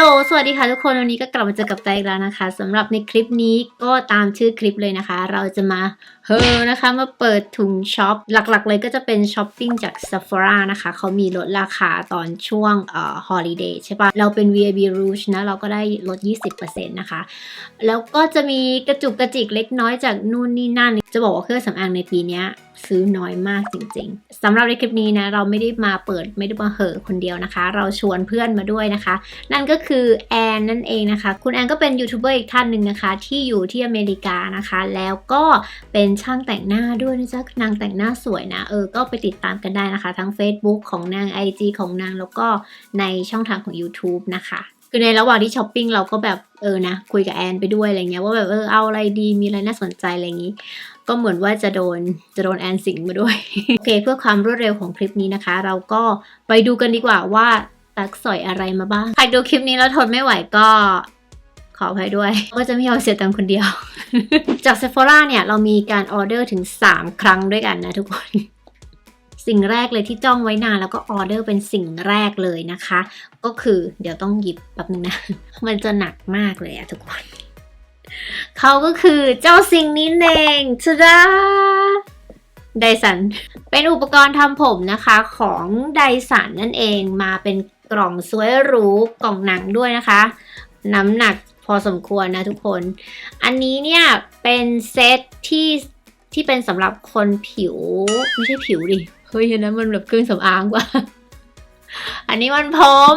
ฮัลโหล สวัสดีค่ะทุกคน วันนี้ก็กลับมาเจอกับใจอีกแล้วนะคะสำหรับในคลิปนี้ก็ตามชื่อคลิปเลยนะคะ เราจะมาเฮอนะคะมาเปิดถุงช็อป หลักๆเลยก็จะเป็นช้อปปิ้งจาก Sephora นะคะ เขามีลดราคาตอนช่วงเอ่อ holiday ใช่ปะเราเป็น VIB Rouge นะ เราก็ได้ลด 20%นะคะ แล้วก็จะมีกระจุกกระจิกเล็กน้อยจากนู่นนี่นั่น จะบอกว่าเครื่องสำอางในปีเนี้ย ซื้อน้อยมากจริง ๆสำหรับในคลิปนี้นะเราไม่ได้มาเปิดไม่ได้มาเหอคนเดียวนะคะ เราชวนเพื่อนมาด้วยนะคะ นั่นก็คือแอนนั่นเองนะคะ คุณแอนก็เป็นยูทูบเบอร์อีกท่านหนึ่งนะคะ ที่อยู่ที่อเมริกานะคะ แล้วก็เป็นช่างแต่งหน้าด้วยนะจ๊ะนางแต่งหน้าสวยนะเออก็ไปติดตามกันได้นะคะ ทั้ง Facebook ของนาง IG ของนางแล้วก็ในช่องทางของ YouTube นะคะคือในระหว่างที่ช้อปปิ้งเราก็แบบเออนะคุยกับแอนไปด้วยอะไรเงี้ยว่าแบบเออเอาอะไรดีมีอะไรน่าสนใจอะไรอย่างงี้ ก็เหมือนว่าจะโดนจะโดนแอนสิงมาด้วย โอเค เพื่อความรวดเร็วของคลิปนี้นะคะ เราก็ไปดูกันดีกว่าว่าตักสอยอะไรมาบ้างใครดูคลิปนี้แล้วทนไม่ไหวก็ขออภัยด้วย ก็จะไม่ยอมเสียตังค์คนเดียว จาก Sephora เนี่ย เรามีการออเดอร์ถึง 3 ครั้งด้วยกันนะทุกคน สิ่งแรกเลยที่จ้องไว้นานแล้วก็ออเดอร์เป็นสิ่งแรกเลยนะคะ ก็คือเดี๋ยวต้องหยิบแป๊บนึงนะ มันจะหนักมากเลยอะทุกคน เขาก็คือเจ้าสิ่งนี้เองชดาไดสัน เป็นอุปกรณ์ทำผมนะคะของไดสันนั่นเองมาเป็นกล่องสวยหรูกล่องหนังด้วยนะคะ น้ำหนักพอสมควรนะทุกคน อันนี้เนี่ยเป็นเซตที่ที่เป็นสำหรับคนผิว ไม่ใช่ผิวดิ เฮ้ยนนั้นมันแบบเครื่องสำอางว่าอันนี้มันผม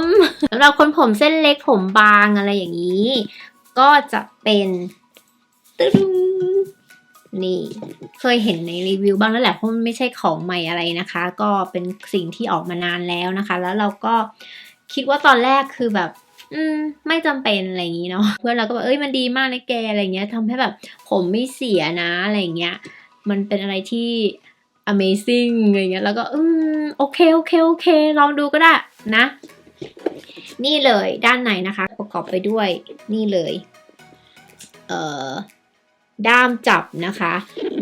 สำหรับคนผมเส้นเล็กผมบางอะไรอย่างนี้ ก็จะเป็นตึ้งนี่ เคยเห็นในรีวิวบ้างแล้วแหละเพราะมันไม่ใช่ของใหม่อะไรนะคะ ก็เป็นสิ่งที่ออกมานานแล้วนะคะ แล้วเราก็คิดว่าตอนแรกคือแบบ อืม ไม่จำเป็นอะไรอย่างนี้เนาะเพื่อนเราก็แบบเอ้ยมันดีมากนะแกอะไรเงี้ยทำให้แบบผมไม่เสียนะอะไรเงี้ย มันเป็นอะไรที่ amazing อะไรเงี้ยแล้วก็อืมโอเคโอเคโอเค ลองดูก็ได้นะ นี่เลยด้านในนะคะ ประกอบไปด้วยนี่เลยเอ่อด้ามจับนะคะ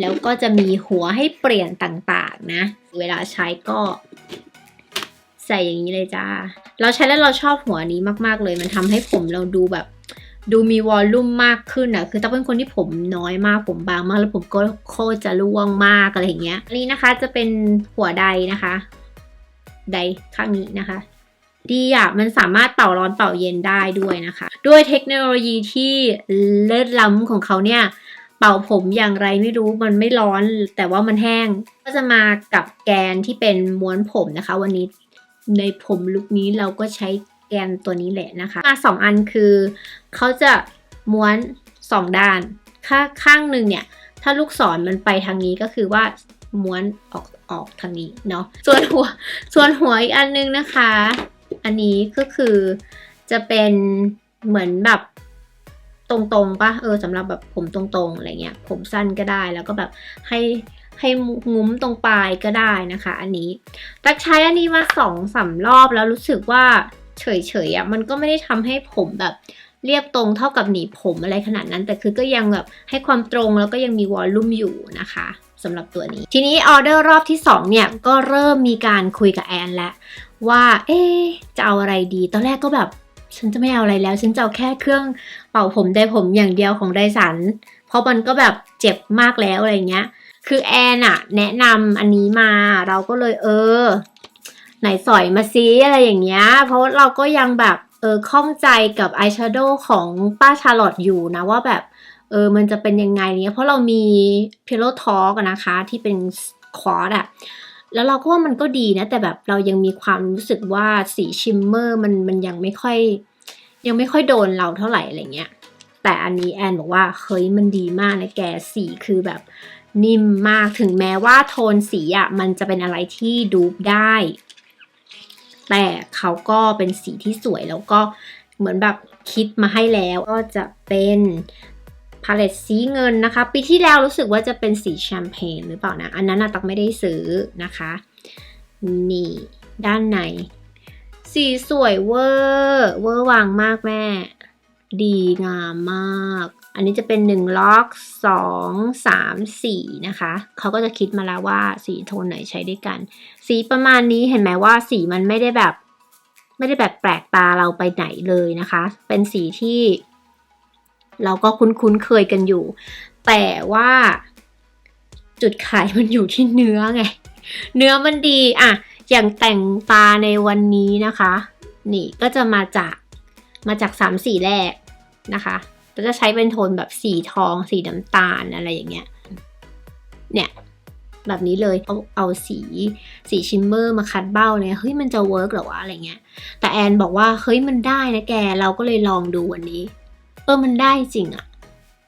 แล้วก็จะมีหัวให้เปลี่ยนต่างๆนะ เวลาใช้ก็ใส่อย่างนี้เลยจ้า เราใช้แล้วเราชอบหัวนี้มากๆเลย มันทำให้ผมเราดูแบบ ดูมีวอลลุ่มมากขึ้นอะคือต้องเป็นคนที่ผมน้อยมากผมบางมากแล้วผมก็โคตรจะร่วงมากอะไรอย่างเงี้ย อันนี้นะคะจะเป็นหัวใดนะคะ ใดข้างนี้นะคะ ดีอะมันสามารถเป่าร้อนเป่าเย็นได้ด้วยนะคะ ด้วยเทคโนโลยีที่เลิศล้ำของเขาเนี่ยเป่าผมอย่างไรไม่รู้มันไม่ร้อนแต่ว่ามันแห้ง ก็จะมากับแกนที่เป็นม้วนผมนะคะ วันนี้ในผมลุคนี้เราก็ใช้แกนตัวนี้แหละนะคะมาสองอันคือเขาจะม้วนสองด้านข้าข้างหนึ่งเนี่ย ถ้าลูกศรมันไปทางนี้ก็คือว่าม้วนออกออกทางนี้เนาะส่วนหัวส่วนหัวอีกอันนึงนะคะ อันนี้ก็คือจะเป็นเหมือนแบบตรงๆปะเออสำหรับแบบผมตรงๆอะไรเงี้ยผมสั้นก็ได้แล้วก็แบบให้ให้งุ้มตรงปลายก็ได้นะคะ อันนี้ตักใช้อันนี้มาสองสามรอบแล้วรู้สึกว่าเฉยๆอะมันก็ไม่ได้ทำให้ผมแบบเรียบตรงเท่ากับหนีบผมอะไรขนาดนั้น แต่คือก็ยังแบบให้ความตรงแล้วก็ยังมีวอลลุ่มอยู่นะคะ สำหรับตัวนี้ ทีนี้ออเดอร์รอบที่สองเนี่ยก็เริ่มมีการคุยกับแอนแล้วว่าเอ๊จะเอาอะไรดี ตอนแรกก็แบบฉันจะไม่เอาอะไรแล้ว ฉันจะเอาแค่เครื่องเป่าผมได้ผมอย่างเดียวของไดสัน เพราะมันก็แบบเจ็บมากแล้วอะไรเงี้ย คือแอนอะแนะนำอันนี้มาเราก็เลยเออ ไหนสอยมาซิอะไรอย่างเงี้ย เพราะเราก็ยังแบบเออข้องใจกับอายแชโดว์ของป้าชาร์ลอตอยู่นะว่าแบบ เออมันจะเป็นยังไงเนี้ยเพราะเรามีพิโลทอ k นะคะที่เป็นควอดอะแล้วเราก็ว่ามันก็ดีนะ แต่แบบเรายังมีความรู้สึกว่าสีชิมเมอร์มันมันยังไม่ค่อย ยังไม่ค่อยโดนเราเท่าไหร่อะไรเงี้ยแต่อันนี้แอนบอกว่าเฮ้ยมันดีมากนะแกสีคือแบบนิ่มมากถึงแม้ว่าโทนสีอะ่ะมันจะเป็นอะไรที่ดูปได้ แต่เขาก็เป็นสีที่สวยแล้วก็เหมือนแบบคิดมาให้แล้วก็จะเป็น พาเลตสีเงินนะคะ ปีที่แล้วรู้สึกว่าจะเป็นสีแชมเปญหรือเปล่านะ อันนั้นตักไม่ได้ซื้อนะคะ นี่ด้านใน สีสวยเวอร์ เวอร์วางมากแม่ ดีงามมาก อันนี้จะเป็น 1 ล็อก 2 3 4 นะคะ เขาก็จะคิดมาแล้วว่าสีโทนไหนใช้ด้วยกัน สีประมาณนี้เห็นไหมว่าสีมันไม่ได้แบบ ไม่ได้แบบแปลกตาเราไปไหนเลยนะคะ เป็นสีที่ เราก็คุ้นๆเคยกันอยู่ แต่ว่าจุดขายมันอยู่ที่เนื้อไง เนื้อมันดีอะอย่างแต่งตาในวันนี้นะคะ นี่ก็จะมาจากมาจากสามสีแรกนะคะก็จะใช้เป็นโทนแบบสีทองสีน้ำตาลอะไรอย่างเงี้ย เนี่ยแบบนี้เลยเอาเอาสีสีชิมเมอร์มาคัดเบ้าเนี่ยเฮ้ยมันจะเวิร์กหรอวะอะไรเงี้ยแต่แอนบอกว่าเฮ้ยมันได้นะแกเราก็เลยลองดูวันนี้ ออมันได้จริงอะ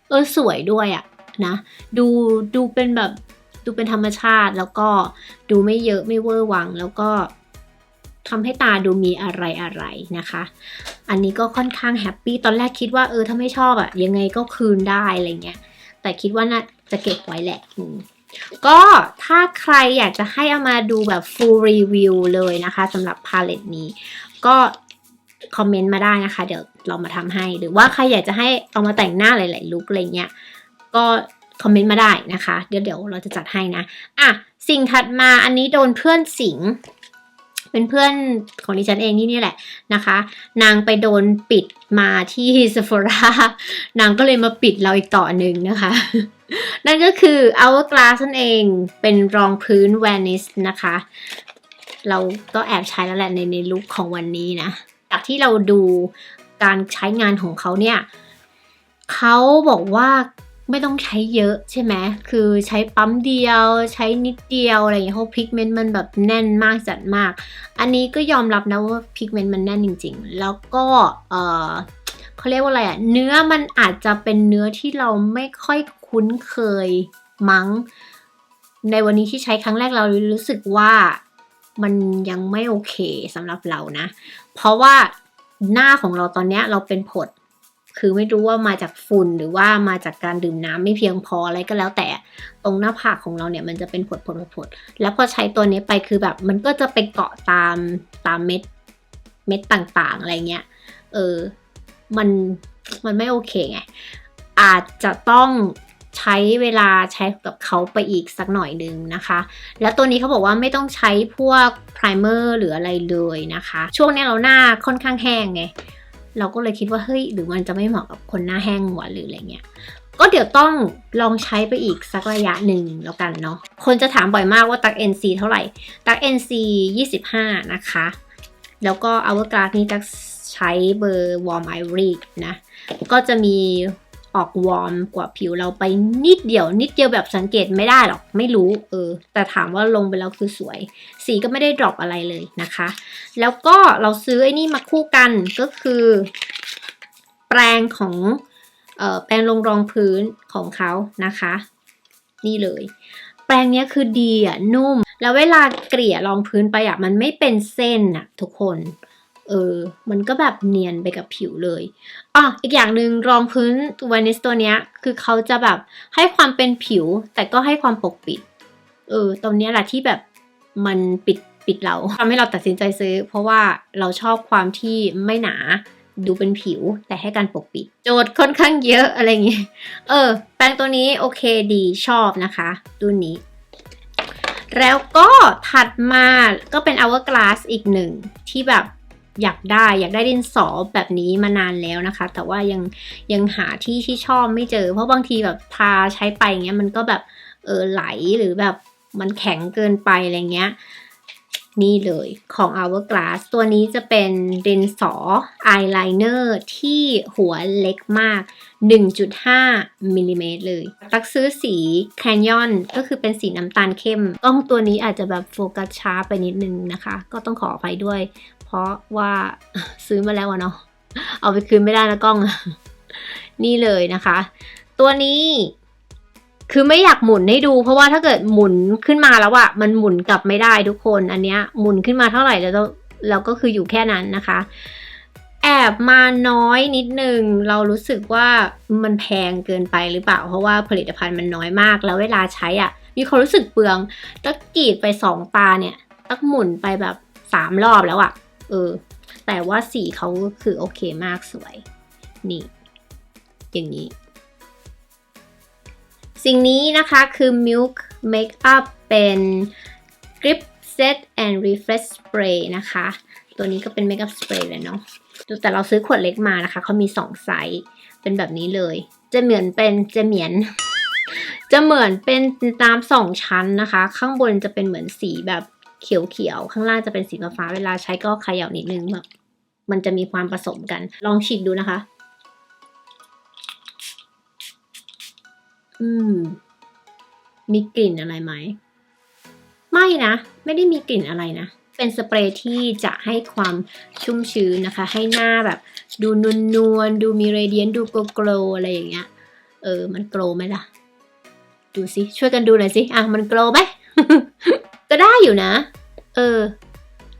เออสวยด้วยอะนะดูดูเป็นแบบดูเป็นธรรมชาติแล้วก็ดูไม่เยอะไม่เวอร์วังแล้วก็ทำให้ตาดูมีอะไรอะไรนะคะ อันนี้ก็ค่อนข้างแฮปปี้ตอนแรกคิดว่าเออถ้าไม่ชอบอะยังไงก็คืนได้อะไรเงี้ยแต่คิดว่าน่าจะเก็บไว้แหละก็ถ้าใครอยากจะให้เอามาดูแบบ full review เลยนะคะสำหรับพาเลตนี้ ก็ คอมเมนต์มาได้นะคะ เดี๋ยวเรามาทำให้ หรือว่าใครอยากจะให้เอามาแต่งหน้าหลาย ๆ ลุคอะไรเงี้ยก็คอมเมนต์มาได้นะคะ เดี๋ยวเดี๋ยวเราจะจัดให้นะอะสิ่งถัดมาอันนี้โดนเพื่อนสิง เป็นเพื่อนของดิฉันเองนี่นี่แหละนะคะ นางไปโดนปิดมาที่ Sephora นางก็เลยมาปิดเราอีกต่อหนึ่งนะคะ นั่นก็คือ Hourglass นั่นเองเป็นรองพื้น v a n i s นะคะ เราก็แอบใช้แล้วแหละในในลุคของวันนี้นะ จากที่เราดูการใช้งานของเขาเนี่ยเขาบอกว่าไม่ต้องใช้เยอะใช่ไหม คือใช้ปั๊มเดียว ใช้นิดเดียวอะไรอย่างเงี้ยเพราะพิกเมนต์มันแบบแน่นมากจัดมาก อันนี้ก็ยอมรับนะว่าพิกเมนต์มันแน่นจริง ๆ แล้วก็เออเขาเรียกว่าอะไรอะเนื้อมันอาจจะเป็นเนื้อที่เราไม่ค่อยคุ้นเคยมั้ง ในวันนี้ที่ใช้ครั้งแรกเรารู้สึกว่ามันยังไม่โอเคสำหรับเรานะ เพราะว่าหน้าของเราตอนนี้เราเป็นผด คือไม่รู้ว่ามาจากฝุ่นหรือว่ามาจากการดื่มน้ำไม่เพียงพออะไรก็แล้วแต่ ตรงหน้าผากของเราเนี่ยมันจะเป็นผดผดผดผดแล้วพอใช้ตัวนี้ไปคือแบบมันก็จะไปเกาะตามตามเม็ดเม็ดต่างๆอะไรเงี้ย เออ มันมันไม่โอเคไง อาจจะต้อง ใช้เวลาใช้กับเขาไปอีกสักหน่อยหนึ่งนะคะ แล้วตัวนี้เขาบอกว่าไม่ต้องใช้พวกไพรเมอร์หรืออะไรเลยนะคะ ช่วงนี้เราหน้าค่อนข้างแห้งไง เราก็เลยคิดว่าเฮ้ยหรือมันจะไม่เหมาะกับคนหน้าแห้งหวานหรืออะไรเงี้ยก็เดี๋ยวต้องลองใช้ไปอีกสักระยะหนึ่งแล้วกันเนาะ คนจะถามบ่อยมากว่าตัก NC เท่าไหร่ ตัก NC 25 นะคะ แล้วก็ Hourglass นี่ตักใช้เบอร์ Warm Ivory นะ ก็จะมี ออกวอร์มกว่าผิวเราไปนิดเดียว นิดเดียวแบบสังเกตไม่ได้หรอกไม่รู้เออ แต่ถามว่าลงไปแล้วคือสวย สีก็ไม่ได้ดรอปอะไรเลยนะคะ แล้วก็เราซื้อไอ้นี่มาคู่กันก็คือ แปรงของเอ่อแปรงลงรองพื้นของเขานะคะ นี่เลย แปรงเนี้ยคือดีอะนุ่ม แล้วเวลาเกลี่ยรองพื้นไปอะมันไม่เป็นเส้นอะทุกคน เออ มันก็แบบเนียนไปกับผิวเลยอะอีกอย่างหนึ่งรองพื้นวานิสตัวเนี้ย คือเขาจะแบบให้ความเป็นผิว แต่ก็ให้ความปกปิด เออ ตรงเนี้ยแหละที่แบบมันปิดปิดเราทำให้เราตัดสินใจซื้อ เพราะว่าเราชอบความที่ไม่หนาดูเป็นผิวแต่ให้การปกปิด โจทย์ค่อนข้างเยอะอะไรอย่างเงี้ยเออ แปรงตัวนี้โอเคดีชอบนะคะตัวนี้ แล้วก็ถัดมาก็เป็น Hourglass อีกหนึ่งที่แบบ อยากได้อยากได้ดินสอแบบนี้มานานแล้วนะคะ แต่ว่ายังยังหาที่ที่ชอบไม่เจอ เพราะบางทีแบบทาใช้ไปเงี้ยมันก็แบบเออไหลหรือแบบมันแข็งเกินไปอะไรเงี้ยนี่เลยของ Hourglass ตัวนี้จะเป็นดินสออายไลเนอร์ที่หัวเล็กมาก 1.5มิลลิเมตรเลย ตักซื้อสี Canyon ก็คือเป็นสีน้ำตาลเข้ม กล้องตัวนี้อาจจะแบบโฟกัสช้าไปนิดนึงนะคะ ก็ต้องขออภัยด้วย เพราะว่าซื้อมาแล้วอะเนาะเอาไปคืนไม่ได้นะกล้อง นี่เลยนะคะ ตัวนี้คือไม่อยากหมุนให้ดู เพราะว่าถ้าเกิดหมุนขึ้นมาแล้วอะมันหมุนกลับไม่ได้ทุกคนอันเนี้ยหมุนขึ้นมาเท่าไหร่แล้วเราก็คืออยู่แค่นั้นนะคะ แอบมาน้อยนิดนึง เรารู้สึกว่ามันแพงเกินไปหรือเปล่า เพราะว่าผลิตภัณฑ์มันน้อยมาก แล้วเวลาใช้อะมีความรู้สึกเปลืองตักกรีดไปสองตาเนี่ย ตักหมุนไปแบบสามรอบแล้วอะ เออ แต่ว่าสีเขาคือโอเคมากสวย นี่ อย่างนี้ สิ่งนี้นะคะคือ Milk Makeup เป็น Grip Set and Refresh Spray นะคะ ตัวนี้ก็เป็นเมคอัพสเปรย์เลยเนาะแต่เราซื้อขวดเล็กมานะคะ เขามีสองไซส์ เป็นแบบนี้เลย จะเหมือนเป็นจะเหมียน จะเหมือนเป็นน้ำสองชั้นนะคะ ข้างบนจะเป็นเหมือนสีแบบ เขียวๆ ข้างล่างจะเป็นสีฟ้าเวลาใช้ก็เขย่านิดนึงแบบมันจะมีความผสมกัน ลองฉีกดูนะคะ อืม มีกลิ่นอะไรไหม ไม่นะ ไม่ได้มีกลิ่นอะไรนะ เป็นสเปรย์ที่จะให้ความชุ่มชื้นนะคะ ให้หน้าแบบ ดูนวลนวลๆดูมีเรเดียนดูโกโกลอะไรอย่างเงี้ย เออ มันโกลไหมล่ะ ดูสิ ช่วยกันดูหน่อยสิ อะ มันโกลไหม อยู่นะ เออ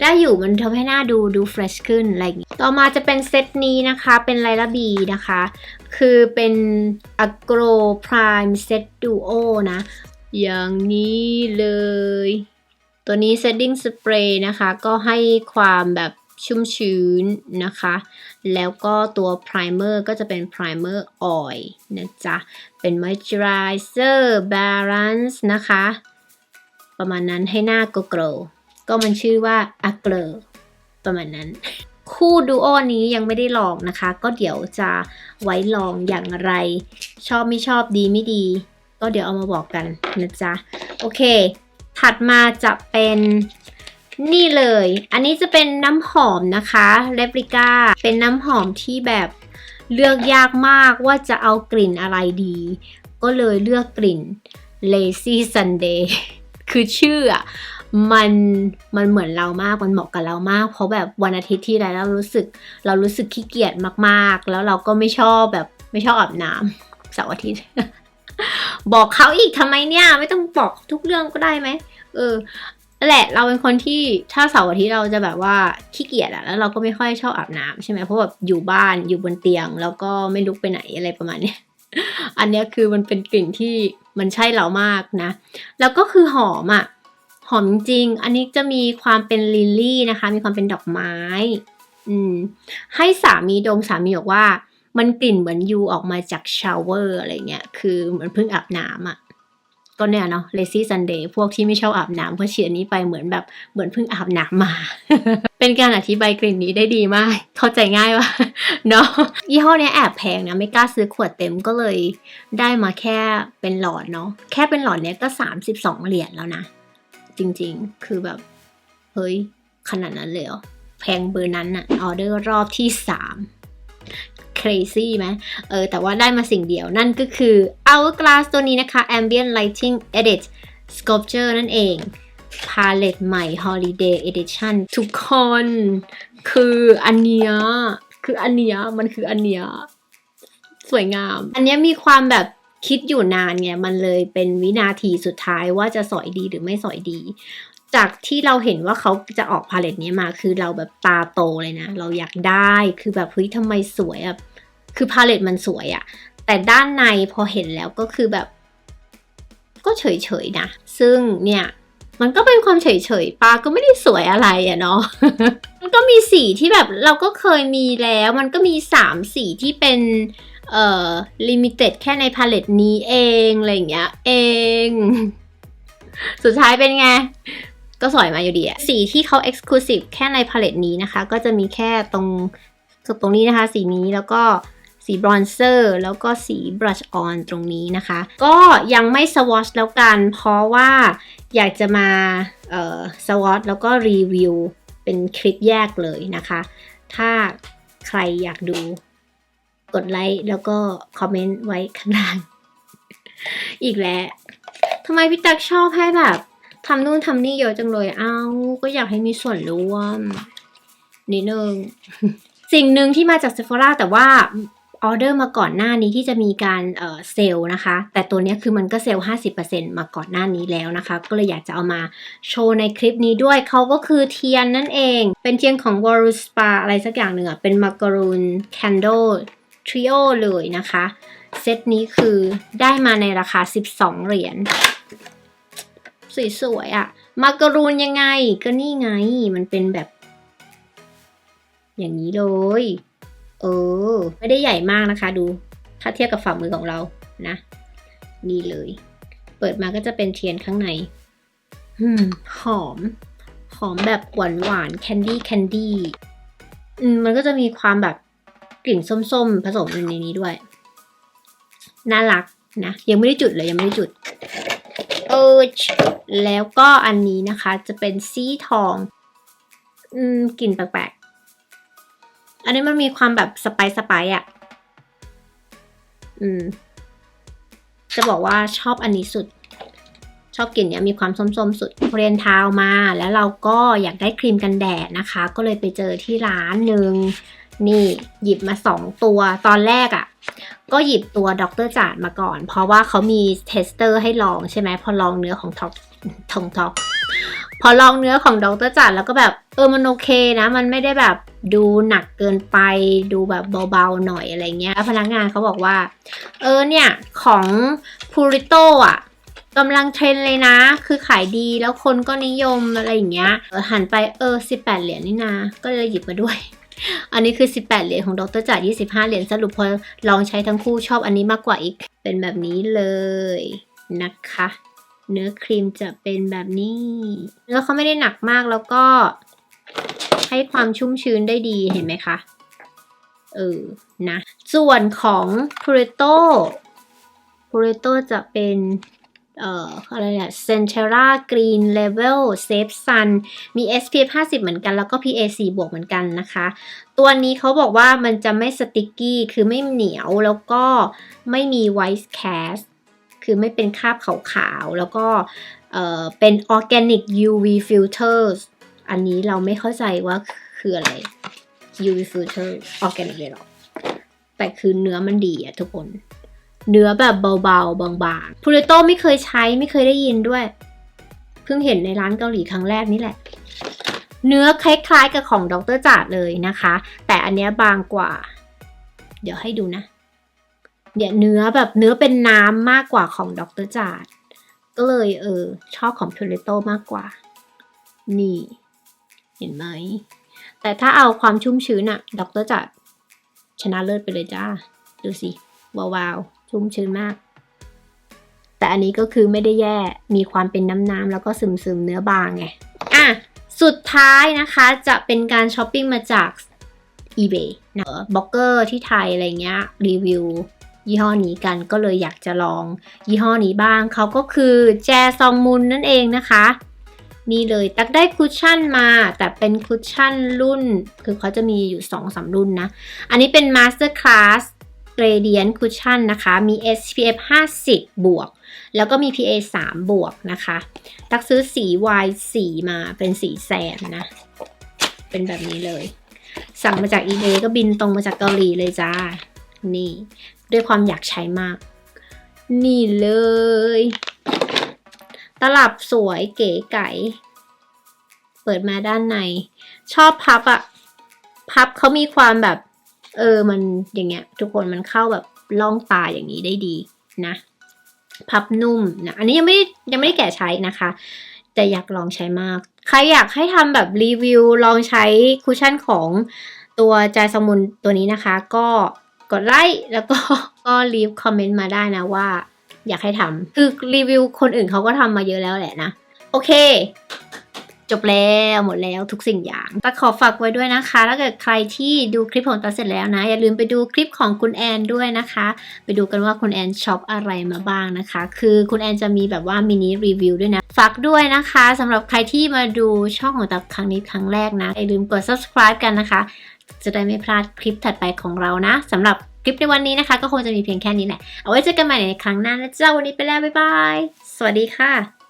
ได้อยู่มันทำให้หน้าดูดูเฟรชขึ้นอะไรอย่างงี้ต่อมาจะเป็นเซตนี้นะคะ เป็นไลลาบีนะคะ คือเป็น Agro Prime Set Duo นะ อย่างนี้เลย ตัวนี้ Setting Spray นะคะ ก็ให้ความแบบชุ่มชื้นนะคะ แล้วก็ตัว Primer ก็จะเป็น Primer Oil นะจ๊ะ เป็น Moisturizer Balance นะคะ ประมาณนั้นให้หน้าโกโกรก็มันชื่อว่า a g l o ประมาณนั้น คู่ดูโอนี้ยังไม่ได้ลองนะคะ ก็เดี๋ยวจะไว้ลองอย่างไร ชอบไม่ชอบดีไม่ดี ก็เดี๋ยวเอามาบอกกันนะจ๊ะ โอเค ถัดมาจะเป็นนี่เลย อันนี้จะเป็นน้ำหอมนะคะเ e ปริก้า เป็นน้ำหอมที่แบบเลือกยากมากว่าจะเอากลิ่นอะไรดี ก็เลยเลือกกลิ่น Lazy Sunday คือชื่ออะมันมันเหมือนเรามากมันเหมาะกับเรามาก เพราะแบบวันอาทิตย์ที่ไรเรารู้สึก เรารู้สึกขี้เกียจมากๆ แล้วเราก็ไม่ชอบแบบไม่ชอบอาบน้ำเสาร์อาทิตย์ บอกเขาอีกทำไมเนี่ย ไม่ต้องบอกทุกเรื่องก็ได้ไหมเออแหละเราเป็นคนที่ถ้าเสาร์อาทิตย์เราจะแบบว่าขี้เกียจอะแล้วเราก็ไม่ค่อยชอบอาบน้ำใช่ไหมเพราะแบบอยู่บ้านอยู่บนเตียง แล้วก็ไม่ลุกไปไหนอะไรประมาณเนี้ย อันนี้คือมันเป็นกลิ่นที่มันใช่เรามากนะ แล้วก็คือหอมอะหอมจริง อันนี้จะมีความเป็นลิลลี่นะคะ มีความเป็นดอกไม้ อืม ให้สามีดมสามีบอกว่า มันกลิ่นเหมือนยูออกมาจากชาวเวอร์อะไรเงี้ย คือเหมือนเพิ่งอาบน้ำอะ่ะ ก็เนี่ยเนาะ lazy Sunday พวกที่ไม่ชอบอาบน้ำเพราะเฉียนนี้ไปเหมือนแบบเหมือนเพิ่งอาบน้ำมา เป็นการอธิบายกลิ่นนี้ได้ดีมาก เข้าใจง่ายว่ะเนาะยี่ห้อนี้แอบแพงนะ ไม่กล้าซื้อขวดเต็มก็เลยได้มาแค่เป็นหลอดเนาะแค่เป็นหลอดเนี้ยก็ 32 เหรียญแล้วนะ จริงๆ คือแบบเฮ้ยขนาดนั้นเลยเหรอแพงเบอร์นั้นอะออเดอร์รอบที่ 3 crazy ไหมเออแต่ว่าได้มาสิ่งเดียวนั่นก็คือ Hourglass ตัวนี้นะคะ Ambient Lighting Edit Sculpture นั่นเอง Palette ใหม่ Holiday Edition ทุกคน คืออันเนี้ยคืออันเนี้ยมันคืออันเนี้ยสวยงาม อันเนี้ยมีความแบบคิดอยู่นานไงมันเลยเป็นวินาทีสุดท้ายว่าจะสอยดีหรือไม่สอยดี จากที่เราเห็นว่าเขาจะออกพาเลตนี้มาคือเราแบบตาโตเลยนะ เราอยากได้คือแบบเฮ้ยทำไมสวยอะ คือพาเลตมันสวยอะแต่ด้านในพอเห็นแล้วก็คือแบบ ก็เฉยๆนะ ซึ่งเนี่ยมันก็เป็นความเฉยๆปาก็ไม่ได้สวยอะไรอะเนาะ มันก็มีสีที่แบบเราก็เคยมีแล้ว มันก็มีสามสีที่เป็น เอ่อ ลิมิเต็ดแค่ในพาเลตนี้เอง อะไรอย่างเงี้ย เอง สุดท้ายเป็นไง ก็สวยมาอยู่ดีอะสีที่เขา Exclusive แค่ในพาเลตนี้นะคะ ก็จะมีแค่ตรงตรงนี้นะคะ สีนี้แล้วก็ สีบรอนเซอร์แล้วก็สีบลัชออนตรงนี้นะคะ ก็ยังไม่สวอชแล้วกัน เพราะว่าอยากจะมาสวอชแล้วก็รีวิวเป็นคลิปแยกเลยนะคะ ถ้าใครอยากดูกดไลค์แล้วก็คอมเมนต์ไว้ข้างล่าง อีกแล้วทำไมพี่ตักชอบให้แบบทำนู่นทำนี่เยอะจังเลย เอ้า ก็อยากให้มีส่วนร่วมนิดนึง สิ่งหนึ่งที่มาจาก Sephora แต่ว่า ออเดอร์มาก่อนหน้านี้ที่จะมีการเซลล์นะคะ แต่ตัวนี้คือมันก็เซลล์ 50%มาก่อนหน้านี้แล้วนะคะ ก็เลยอยากจะเอามาโชว์ในคลิปนี้ด้วย เขาก็คือเทียนนั่นเอง เป็นเทียนของ w a r u Spa อะไรสักอย่างหนึ่งอะเป็น Macaroon Candle Trio เลยนะคะ เซตนี้คือได้มาในราคา 12 เหรียญสวยๆอะ่ะมาการูนยังไงก็นี่ไง มันเป็นแบบ อย่างนี้เลย เออ ไม่ได้ใหญ่มากนะคะดู ถ้าเทียบกับฝ่ามือของเรานะ นี่เลย เปิดมาก็จะเป็นเทียนข้างในอืมหอมหหอมแบบหวานหวานแคนดี้แคนดี้อืมมันก็จะมีความแบบกลิ่นส้มๆ ผสมอยู่ในนี้ด้วย น่ารักนะ ยังไม่ได้จุดเลยยังไม่ได้จุดเออแล้วก็อันนี้นะคะจะเป็นสีทอง อืมกลิ่นแปลกๆ อันนี้มันมีความแบบสไปซ์สไปซ์อะ อืม จะบอกว่าชอบอันนี้สุด ชอบกลิ่นเนี้ยมีความส้มๆ สุดเรียนเท้ามาแล้วเราก็อยากได้ครีมกันแดดนะคะ ก็เลยไปเจอที่ร้านหนึ่งนี่หยิบมาสองตัวตอนแรกอะ่ะ ก็หยิบตัวด็อกเตอร์จาดมาก่อน เพราะว่าเขามีเทสเตอร์ให้ลองใช่ไหมพอลองเนื้อของท็อปทองท็อป พอลองเนื้อของดรจัดแล้วก็แบบเออมันโอเคนะ มันไม่ได้แบบดูหนักเกินไป ดูแบบเบาๆหน่อยอะไรเงี้ยแล้วพนักงานเขาบอกว่า เออเนี่ย ของพูริโตอะกำลังเทรนเลยนะ คือขายดีแล้วคนก็นิยมอะไรอย่างเงี้ยหันไปเออ 18 เหรียญนี่นะก็เลยหยิบมาด้วย อันนี้คือ 18 เหรียญของดรจ่า25 เหรียญสรุปพอลองใช้ทั้งคู่ชอบอันนี้มากกว่าอีก เป็นแบบนี้เลยนะคะ เนื้อครีมจะเป็นแบบนี้แล้วเขาไม่ได้หนักมากแล้วก็ให้ความชุ่มชื้นได้ดีเห็นไหมคะ เออ นะ ส่วนของ p u r e t o p u r e t o จะเป็นเอ่ออะไรเนี่ย Centera Green Level Safe Sun มี SPF 50 เหมือนกัน แล้วก็ PA 4บวกเหมือนกันนะคะ ตัวนี้เขาบอกว่ามันจะไม่สติกกี้ คือไม่เหนียวแล้วก็ไม่มี white cast คื คือไม่เป็นคราบขาวๆ แล้วก็เป็น organic UV filters อันนี้เราไม่เข้าใจว่าคืออะไร UV filter organic เลยหรอ แต่คือเนื้อมันดีอะทุกคน เนื้อแบบเบาๆ บางๆพูริโตไม่เคยใช้ไม่เคยได้ยินด้วย เพิ่งเห็นในร้านเกาหลีครั้งแรกนี่แหละ เนื้อคล้ายๆกับของดรจาดเลยนะคะ แต่อันเนี้ยบางกว่า เดี๋ยวให้ดูนะ เนี่ยเนื้อแบบเนื้อเป็นน้ำมากกว่าของดรจาดก็เลยเออชอบของพูริโตมากกว่า นี่ เห็นไหม แต่ถ้าเอาความชุ่มชื้นอะดรจัดชนะเลิศไปเลยจ้า ดูสิวาวๆชุ่มชื้นมาก แต่อันนี้ก็คือไม่ได้แย่มีความเป็นน้ำๆแล้วก็ซึมๆเนื้อบางไง อะ สุดท้ายนะคะจะเป็นการช้อปปิ้งมาจาก eBay นะบล็อกเกอร์ที่ไทยอะไรเงี้ยรีวิว ยี่ห้อนี้กันก็เลยอยากจะลองยี่ห้อนี้บ้าง เขาก็คือแจซองมุนนั่นเองนะคะ นี่เลยตักได้คุชชั่นมา แต่เป็นคุชชั่นรุ่น คือเขาจะมีอยู่2อสรุ่นนะ อันนี้เป็น Master Class Gradient Cushion นะคะ มี SPF 50 บวก แล้วก็มี PA 3 บวกนะคะ ตักซื้อสี Y สีมาเป็นสีแซมนะ เป็นแบบนี้เลย สั่งมาจาก eBay ก็บินตรงมาจากเกาหลีเลยจ้า นี่ ด้วยความอยากใช้มาก นี่เลย ตลับสวยเก๋ไก๋เปิดมาด้านใน ชอบพับอะพับเขามีความแบบ เออมันอย่างเงี้ย ทุกคนมันเข้าแบบล่องตาอย่างนี้ได้ดีนะ พับนุ่มนะอันนี้ยังไม่ได้ยังไม่ได้แกะใช้นะคะ แต่อยากลองใช้มาก ใครอยากให้ทำแบบรีวิวลองใช้คุชชั่นของตัวจายสมุนตัวนี้นะคะ ก็ กดไลค์แล้วก็ก็รีฟคอมเมนต์มาได้นะว่า อยากให้ทำคือรีวิวคนอื่นเขาก็ทำมาเยอะแล้วแหละนะ โอเค จบแล้วหมดแล้วทุกสิ่งอย่างตาขอฝากไว้ด้วยนะคะ ถ้าเกิดใครที่ดูคลิปของตาเสร็จแล้วนะ อย่าลืมไปดูคลิปของคุณแอนด้วยนะคะ ไปดูกันว่าคุณแอนช็อปอะไรมาบ้างนะคะ คือคุณแอนจะมีแบบว่ามินิรีวิวด้วยนะฝากด้วยนะคะสำหรับใครที่มาดูช่องของตาครั้งนี้ครั้งแรกนะอย่าลืมกด subscribe กันนะคะ จะได้ไม่พลาดคลิปถัดไปของเรานะสำหรับคลิปในวันนี้นะคะ ก็คงจะมีเพียงแค่นี้แหละ เอาไว้เจอกันใหม่ในครั้งหน้านะเจ้าวันนี้ไปแล้ว บ๊ายบาย สวัสดีค่ะ